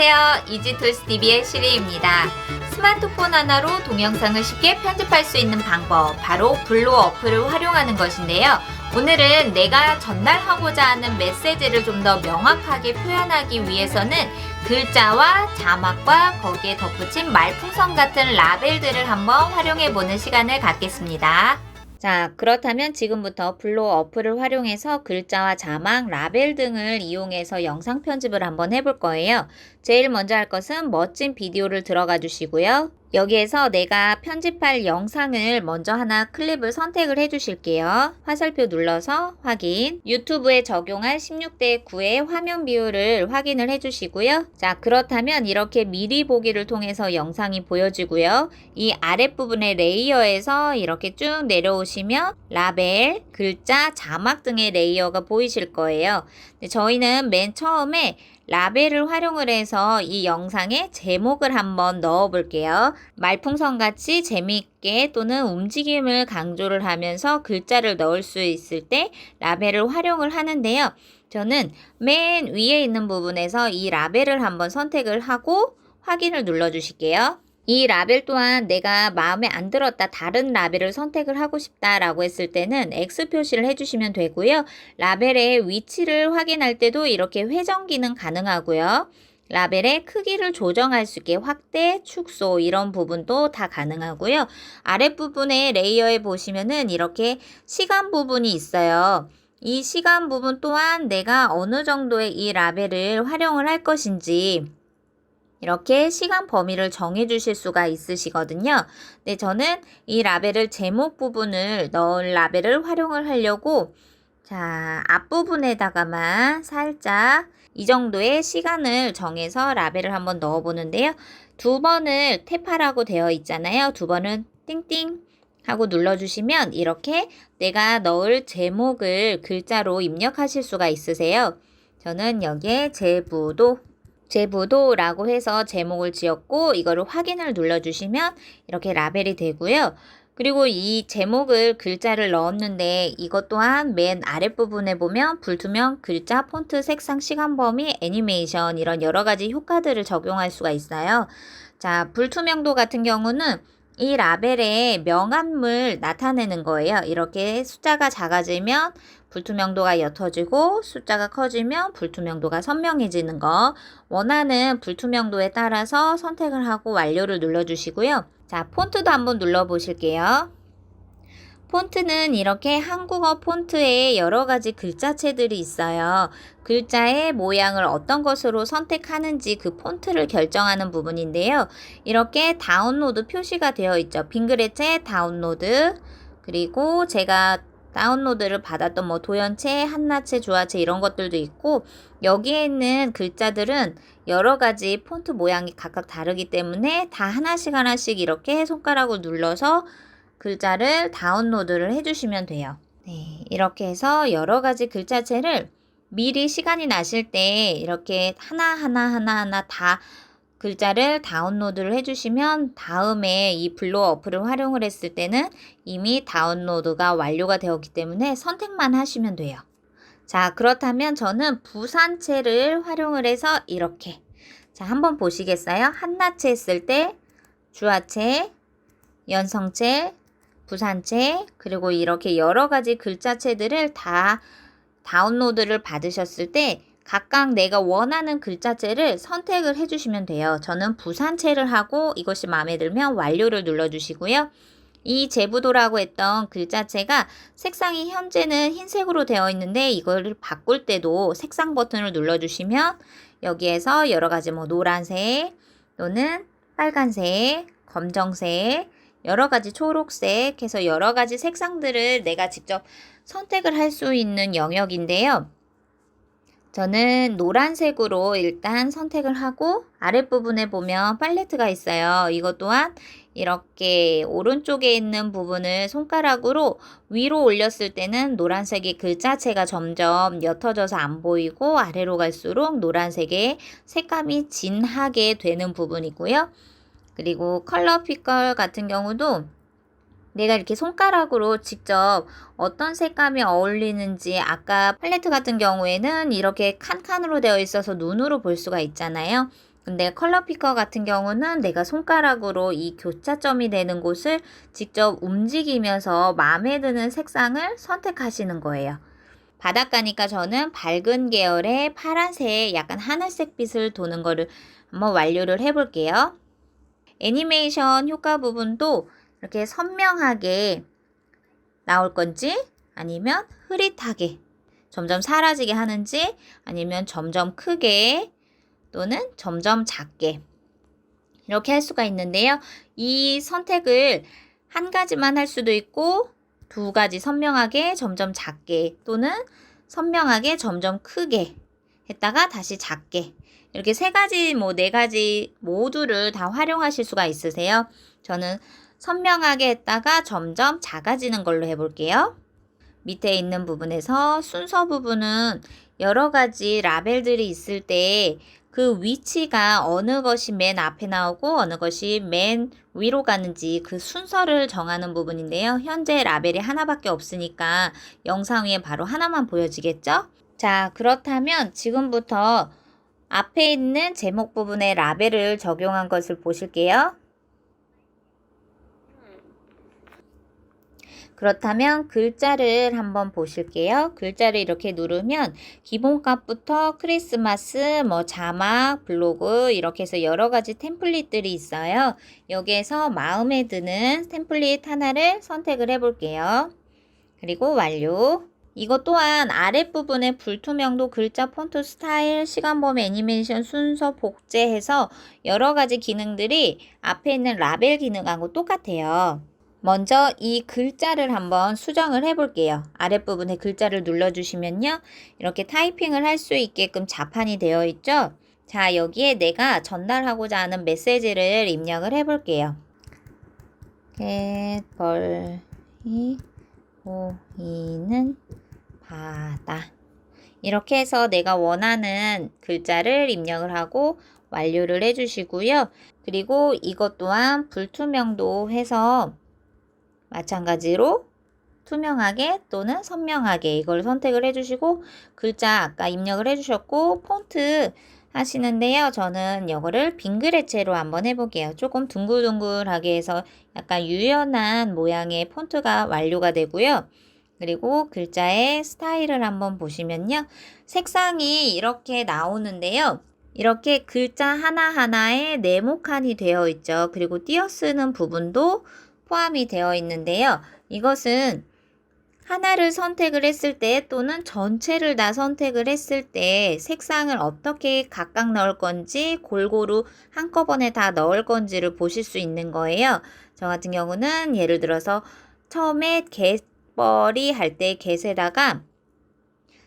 안녕하세요. 이지툴스TV의 시리입니다. 스마트폰 하나로 동영상을 쉽게 편집할 수 있는 방법, 바로 블로 어플을 활용하는 것인데요. 오늘은 내가 전달하고자 하는 메시지를 좀 더 명확하게 표현하기 위해서는 글자와 자막과 거기에 덧붙인 말풍선 같은 라벨들을 한번 활용해 보는 시간을 갖겠습니다. 자, 그렇다면 지금부터 블로 어플을 활용해서 글자와 자막, 라벨 등을 이용해서 영상 편집을 한번 해볼 거예요. 제일 먼저 할 것은 멋진 비디오를 들어가 주시고요. 여기에서 내가 편집할 영상을 먼저 하나 클립을 선택을 해 주실게요. 화살표 눌러서 확인. 유튜브에 적용할 16대 9의 화면 비율을 확인을 해 주시고요. 자, 그렇다면 이렇게 미리 보기를 통해서 영상이 보여지고요. 이 아랫부분의 레이어에서 이렇게 쭉 내려오시면 라벨, 글자, 자막 등의 레이어가 보이실 거예요. 저희는 맨 처음에 라벨을 활용을 해서 이 영상에 제목을 한번 넣어 볼게요. 말풍선 같이 재미있게 또는 움직임을 강조를 하면서 글자를 넣을 수 있을 때 라벨을 활용을 하는데요. 저는 맨 위에 있는 부분에서 이 라벨을 한번 선택을 하고 확인을 눌러 주실게요. 이 라벨 또한 내가 마음에 안 들었다 다른 라벨을 선택을 하고 싶다 라고 했을 때는 X 표시를 해주시면 되고요. 라벨의 위치를 확인할 때도 이렇게 회전 기능 가능하고요. 라벨의 크기를 조정할 수 있게 확대, 축소 이런 부분도 다 가능하고요. 아랫부분의 레이어에 보시면은 이렇게 시간 부분이 있어요. 이 시간 부분 또한 내가 어느 정도의 이 라벨을 활용을 할 것인지 이렇게 시간 범위를 정해 주실 수가 있으시거든요. 네, 저는 이 라벨을 제목 부분을 넣을 라벨을 활용을 하려고 자, 앞부분에다가만 살짝 이 정도의 시간을 정해서 라벨을 한번 넣어 보는데요. 두 번을 탭하라고 되어 있잖아요. 두 번은 띵띵 하고 눌러주시면 이렇게 내가 넣을 제목을 글자로 입력하실 수가 있으세요. 저는 여기에 제부도 제부도라고 해서 제목을 지었고 이거를 확인을 눌러주시면 이렇게 라벨이 되고요. 그리고 이 제목을 글자를 넣었는데 이것 또한 맨 아랫부분에 보면 불투명 글자, 폰트, 색상, 시간 범위, 애니메이션 이런 여러 가지 효과들을 적용할 수가 있어요. 자, 불투명도 같은 경우는 이 라벨에 명암을 나타내는 거예요. 이렇게 숫자가 작아지면 불투명도가 옅어지고 숫자가 커지면 불투명도가 선명해지는 거. 원하는 불투명도에 따라서 선택을 하고 완료를 눌러주시고요. 자, 폰트도 한번 눌러보실게요. 폰트는 이렇게 한국어 폰트에 여러 가지 글자체들이 있어요. 글자의 모양을 어떤 것으로 선택하는지 그 폰트를 결정하는 부분인데요. 이렇게 다운로드 표시가 되어 있죠. 빙그레체 다운로드. 그리고 제가 다운로드를 받았던 뭐 도연체, 한나체, 주화체 이런 것들도 있고 여기에 있는 글자들은 여러 가지 폰트 모양이 각각 다르기 때문에 다 하나씩 하나씩 이렇게 손가락을 눌러서 글자를 다운로드를 해주시면 돼요. 네, 이렇게 해서 여러 가지 글자체를 미리 시간이 나실 때 이렇게 하나하나 하나하나 다 글자를 다운로드를 해주시면 다음에 이 블로 어플을 활용을 했을 때는 이미 다운로드가 완료가 되었기 때문에 선택만 하시면 돼요. 자, 그렇다면 저는 부산체를 활용을 해서 이렇게. 자, 한번 보시겠어요? 한나체 했을 때 주하체, 연성체, 부산체, 그리고 이렇게 여러 가지 글자체들을 다 다운로드를 받으셨을 때 각각 내가 원하는 글자체를 선택을 해주시면 돼요. 저는 부산체를 하고 이것이 마음에 들면 완료를 눌러주시고요. 이 제부도라고 했던 글자체가 색상이 현재는 흰색으로 되어 있는데 이걸 바꿀 때도 색상 버튼을 눌러주시면 여기에서 여러 가지 뭐 노란색 또는 빨간색, 검정색, 여러 가지 초록색 해서 여러 가지 색상들을 내가 직접 선택을 할 수 있는 영역인데요. 저는 노란색으로 일단 선택을 하고 아랫부분에 보면 팔레트가 있어요. 이것 또한 이렇게 오른쪽에 있는 부분을 손가락으로 위로 올렸을 때는 노란색의 글자체가 점점 옅어져서 안 보이고 아래로 갈수록 노란색의 색감이 진하게 되는 부분이고요. 그리고 컬러 피컬 같은 경우도 내가 이렇게 손가락으로 직접 어떤 색감이 어울리는지 아까 팔레트 같은 경우에는 이렇게 칸칸으로 되어 있어서 눈으로 볼 수가 있잖아요. 근데 컬러 피커 같은 경우는 내가 손가락으로 이 교차점이 되는 곳을 직접 움직이면서 마음에 드는 색상을 선택하시는 거예요. 바닷가니까 저는 밝은 계열의 파란색 약간 하늘색 빛을 도는 거를 한번 완료를 해볼게요. 애니메이션 효과 부분도 이렇게 선명하게 나올 건지 아니면 흐릿하게 점점 사라지게 하는지 아니면 점점 크게 또는 점점 작게 이렇게 할 수가 있는데요. 이 선택을 한 가지만 할 수도 있고 두 가지 선명하게 점점 작게 또는 선명하게 점점 크게 했다가 다시 작게 이렇게 세 가지 뭐 네 가지 모두를 다 활용하실 수가 있으세요. 저는 선명하게 했다가 점점 작아지는 걸로 해볼게요. 밑에 있는 부분에서 순서 부분은 여러 가지 라벨들이 있을 때 그 위치가 어느 것이 맨 앞에 나오고 어느 것이 맨 위로 가는지 그 순서를 정하는 부분인데요. 현재 라벨이 하나밖에 없으니까 영상 위에 바로 하나만 보여지겠죠? 자, 그렇다면 지금부터 앞에 있는 제목 부분에 라벨을 적용한 것을 보실게요. 그렇다면 글자를 한번 보실게요. 글자를 이렇게 누르면 기본값부터 크리스마스, 뭐 자막, 블로그 이렇게 해서 여러 가지 템플릿들이 있어요. 여기에서 마음에 드는 템플릿 하나를 선택을 해 볼게요. 그리고 완료. 이것 또한 아랫부분에 불투명도 글자 폰트 스타일 시간 범위 애니메이션 순서 복제해서 여러 가지 기능들이 앞에 있는 라벨 기능하고 똑같아요. 먼저 이 글자를 한번 수정을 해 볼게요. 아랫부분에 글자를 눌러 주시면요. 이렇게 타이핑을 할 수 있게끔 자판이 되어 있죠. 자, 여기에 내가 전달하고자 하는 메시지를 입력을 해 볼게요. 갯벌이 보이는 바다. 이렇게 해서 내가 원하는 글자를 입력을 하고 완료를 해주시고요. 그리고 이것 또한 불투명도 해서 마찬가지로 투명하게 또는 선명하게 이걸 선택을 해주시고 글자 아까 입력을 해주셨고 폰트 하시는데요. 저는 이거를 빙그레체로 한번 해볼게요. 조금 둥글둥글하게 해서 약간 유연한 모양의 폰트가 완료가 되고요. 그리고 글자의 스타일을 한번 보시면요. 색상이 이렇게 나오는데요. 이렇게 글자 하나하나에 네모칸이 되어 있죠. 그리고 띄어쓰는 부분도 포함이 되어 있는데요. 이것은 하나를 선택을 했을 때 또는 전체를 다 선택을 했을 때 색상을 어떻게 각각 넣을 건지 골고루 한꺼번에 다 넣을 건지를 보실 수 있는 거예요. 저 같은 경우는 예를 들어서 처음에 갯벌이 할때 갯에다가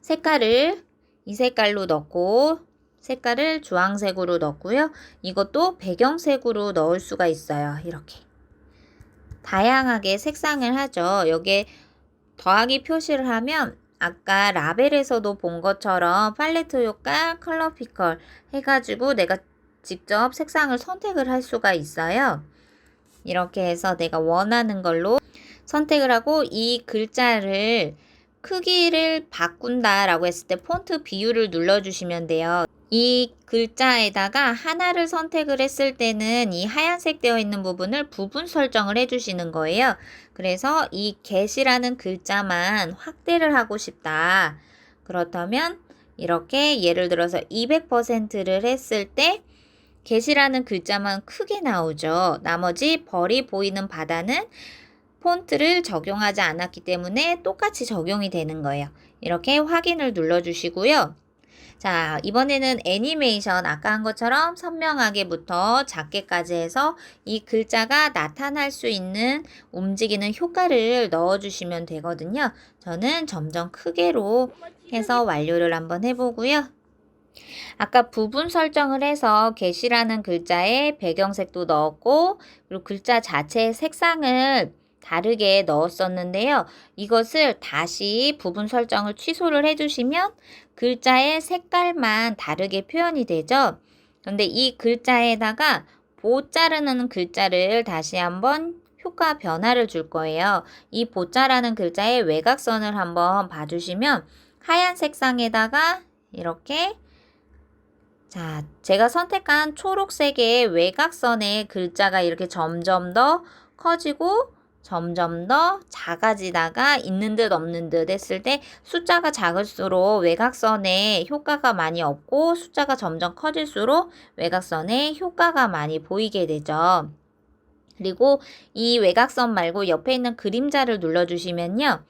색깔을 이 색깔로 넣고 색깔을 주황색으로 넣고요. 이것도 배경색으로 넣을 수가 있어요. 이렇게. 다양하게 색상을 하죠. 여기에 더하기 표시를 하면 아까 라벨에서도 본 것처럼 팔레트 효과, 컬러 피컬 해가지고 내가 직접 색상을 선택을 할 수가 있어요. 이렇게 해서 내가 원하는 걸로 선택을 하고 이 글자를 크기를 바꾼다 라고 했을 때 폰트 비율을 눌러주시면 돼요. 이 글자에다가 하나를 선택을 했을 때는 이 하얀색 되어 있는 부분을 부분 설정을 해주시는 거예요. 그래서 이 get이라는 글자만 확대를 하고 싶다. 그렇다면 이렇게 예를 들어서 200%를 했을 때 get이라는 글자만 크게 나오죠. 나머지 벌이 보이는 바다는 폰트를 적용하지 않았기 때문에 똑같이 적용이 되는 거예요. 이렇게 확인을 눌러주시고요. 자, 이번에는 애니메이션 아까 한 것처럼 선명하게부터 작게까지 해서 이 글자가 나타날 수 있는 움직이는 효과를 넣어 주시면 되거든요. 저는 점점 크게로 해서 완료를 한번 해 보고요. 아까 부분 설정을 해서 게시라는 글자에 배경색도 넣었고 그리고 글자 자체의 색상을 다르게 넣었었는데요. 이것을 다시 부분 설정을 취소를 해주시면 글자의 색깔만 다르게 표현이 되죠. 그런데 이 글자에다가 보 자르는 글자를 다시 한번 효, 효과 변화를 줄 거예요. 이 보자라는 글자의 외곽선을 한번 봐주시면 하얀 색상에다가 이렇게 자, 제가 선택한 초록색의 외곽선의 글자가 이렇게 점점 더 커지고 점점 더 작아지다가 있는 듯 없는 듯 했을 때 숫자가 작을수록 외곽선에 효과가 많이 없고 숫자가 점점 커질수록 외곽선에 효과가 많이 보이게 되죠. 그리고 이 외곽선 말고 옆에 있는 그림자를 눌러주시면요.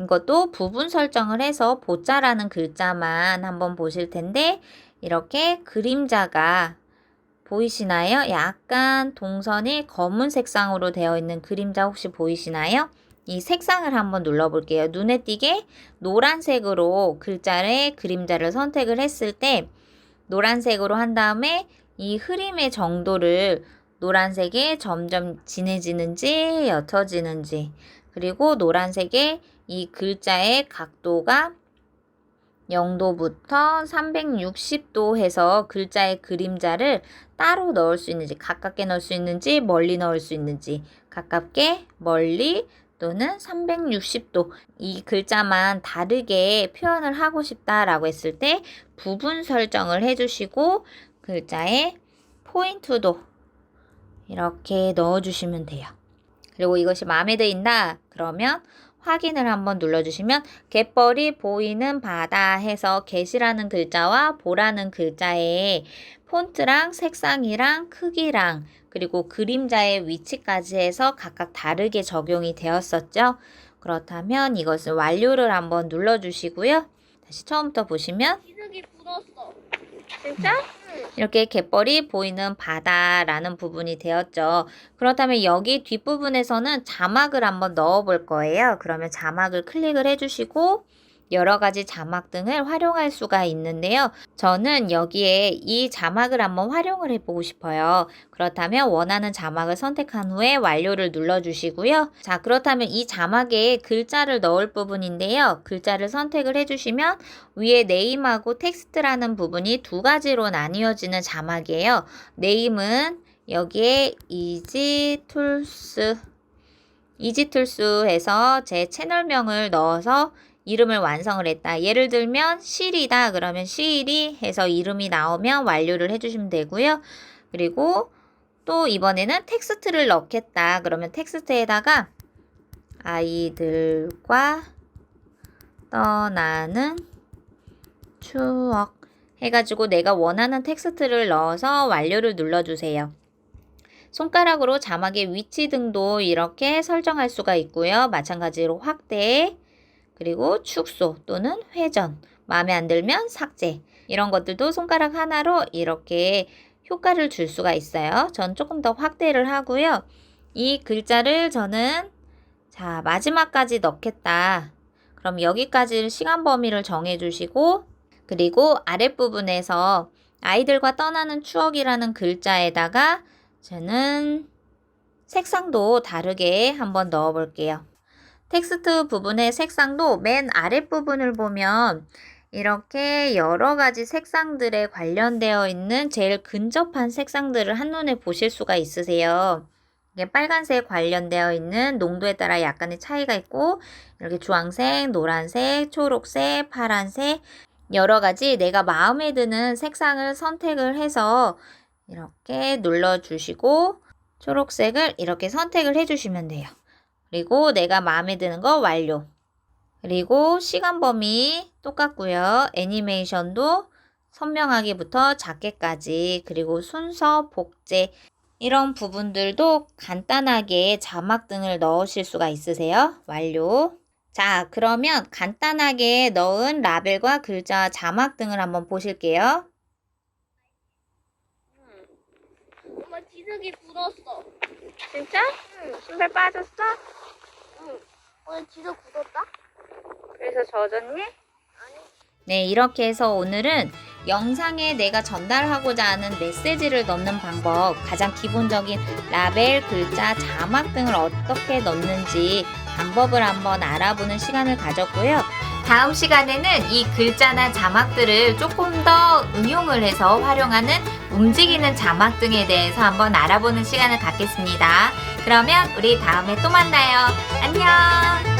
이것도 부분 설정을 해서 보자라는 글자만 한번 보실 텐데 이렇게 그림자가 보이시나요? 약간 동선이 검은 색상으로 되어 있는 그림자 혹시 보이시나요? 이 색상을 한번 눌러볼게요. 눈에 띄게 노란색으로 글자의 그림자를 선택을 했을 때 노란색으로 한 다음에 이 흐림의 정도를 노란색에 점점 진해지는지 옅어지는지 그리고 노란색에 이 글자의 각도가 0도부터 360도 해서 글자의 그림자를 따로 넣을 수 있는지 가깝게 넣을 수 있는지 멀리 넣을 수 있는지 가깝게 멀리 또는 360도 이 글자만 다르게 표현을 하고 싶다라고 했을 때 부분 설정을 해주시고 글자의 포인트도 이렇게 넣어주시면 돼요. 그리고 이것이 마음에 드인다 그러면 확인을 한번 눌러주시면 갯벌이 보이는 바다 해서 갯이라는 글자와 보라는 글자의 폰트랑 색상이랑 크기랑 그리고 그림자의 위치까지 해서 각각 다르게 적용이 되었었죠. 그렇다면 이것을 완료를 한번 눌러주시고요. 다시 처음부터 보시면 기능이 굳었어. 진짜? 이렇게 갯벌이 보이는 바다라는 부분이 되었죠. 그렇다면 여기 뒷부분에서는 자막을 한번 넣어 볼 거예요. 그러면 자막을 클릭을 해주시고 여러 가지 자막 등을 활용할 수가 있는데요. 저는 여기에 이 자막을 한번 활용을 해보고 싶어요. 그렇다면 원하는 자막을 선택한 후에 완료를 눌러주시고요. 자, 그렇다면 이 자막에 글자를 넣을 부분인데요. 글자를 선택을 해주시면 위에 네임하고 텍스트라는 부분이 두 가지로 나뉘어지는 자막이에요. 네임은 여기에 이지툴스 이지툴스에서 제 채널명을 넣어서 이름을 완성을 했다. 예를 들면 실이다. 그러면 실이 해서 이름이 나오면 완료를 해주시면 되고요. 그리고 또 이번에는 텍스트를 넣겠다. 그러면 텍스트에다가 아이들과 떠나는 추억 해가지고 내가 원하는 텍스트를 넣어서 완료를 눌러주세요. 손가락으로 자막의 위치 등도 이렇게 설정할 수가 있고요. 마찬가지로 확대, 그리고 축소 또는 회전, 마음에 안 들면 삭제 이런 것들도 손가락 하나로 이렇게 효과를 줄 수가 있어요. 전 조금 더 확대를 하고요. 이 글자를 저는 자 마지막까지 넣겠다. 그럼 여기까지 시간 범위를 정해 주시고 그리고 아랫부분에서 아이들과 떠나는 추억이라는 글자에다가 저는 색상도 다르게 한번 넣어 볼게요. 텍스트 부분의 색상도 맨 아랫부분을 보면 이렇게 여러 가지 색상들에 관련되어 있는 제일 근접한 색상들을 한눈에 보실 수가 있으세요. 이게 빨간색 관련되어 있는 농도에 따라 약간의 차이가 있고 이렇게 주황색, 노란색, 초록색, 파란색 여러 가지 내가 마음에 드는 색상을 선택을 해서 이렇게 눌러 주시고 초록색을 이렇게 선택을 해 주시면 돼요. 그리고 내가 마음에 드는 거 완료. 그리고 시간 범위 똑같고요. 애니메이션도 선명하게부터 작게까지 그리고 순서, 복제 이런 부분들도 간단하게 자막 등을 넣으실 수가 있으세요. 완료. 자, 그러면 간단하게 넣은 라벨과 글자, 자막 등을 한번 보실게요. 엄마 기능이 굳었어. 진짜? 응. 신발 빠졌어? 응. 오늘 지도 굳었다? 그래서 젖었니? 아니. 네, 이렇게 해서 오늘은 영상에 내가 전달하고자 하는 메시지를 넣는 방법, 가장 기본적인 라벨, 글자, 자막 등을 어떻게 넣는지 방법을 한번 알아보는 시간을 가졌고요. 다음 시간에는 이 글자나 자막들을 조금 더 응용을 해서 활용하는 움직이는 자막 등에 대해서 한번 알아보는 시간을 갖겠습니다. 그러면 우리 다음에 또 만나요. 안녕!